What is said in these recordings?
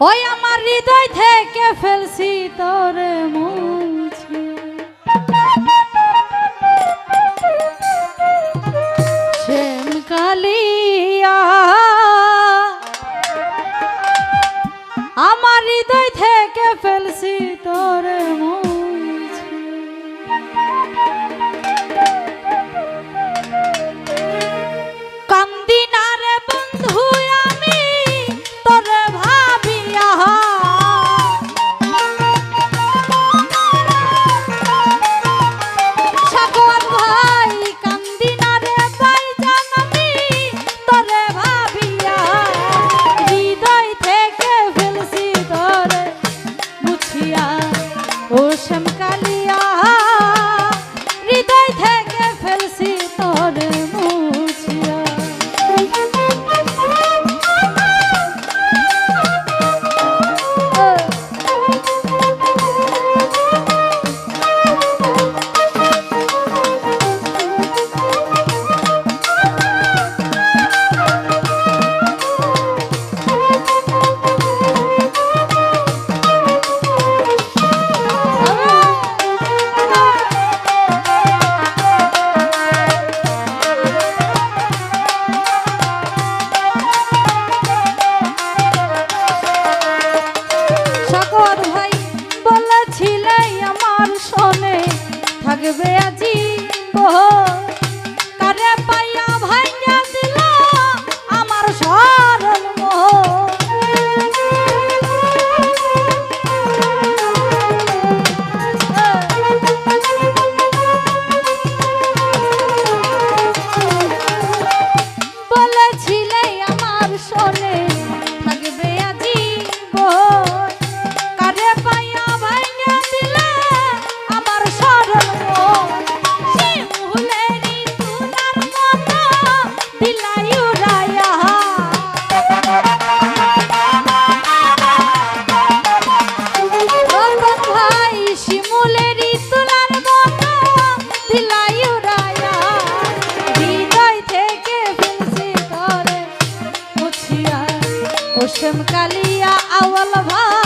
ওই আমার হৃদয় থেকে ফেলছি তোর মুছি। শ্যাম কালিয়া আমার হৃদয় থেকে ফেলছি তোর থাকবে আজি। বহ কারে পাইয়া হোসেন কালিয়া আওয়াল ভাই।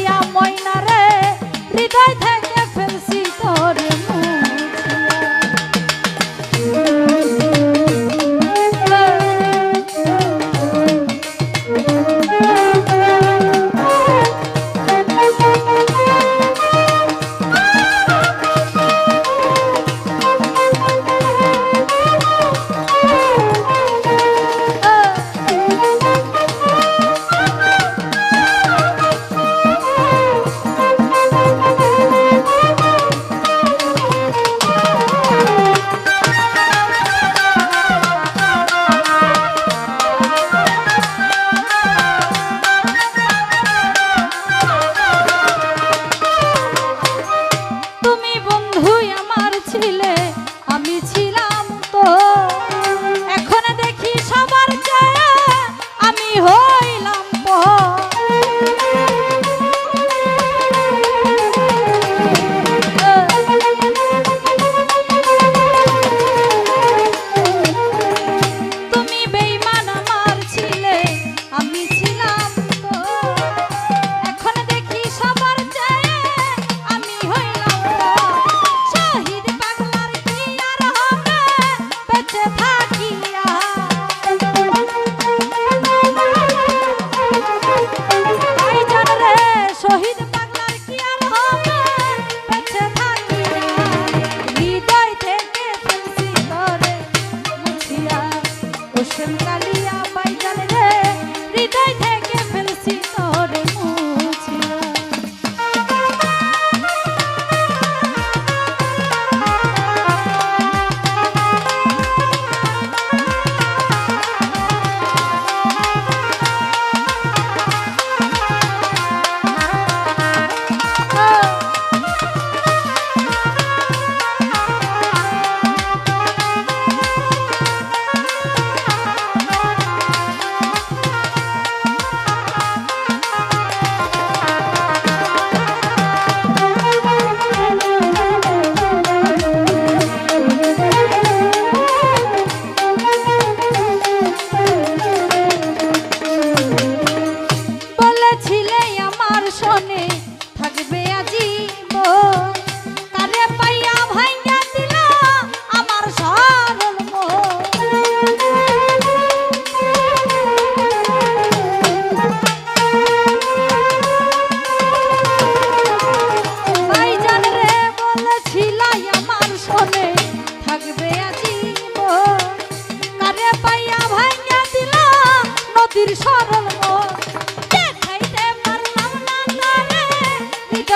আমি ছিলাম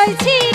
হৃদয় চিরিয়া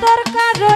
দরকার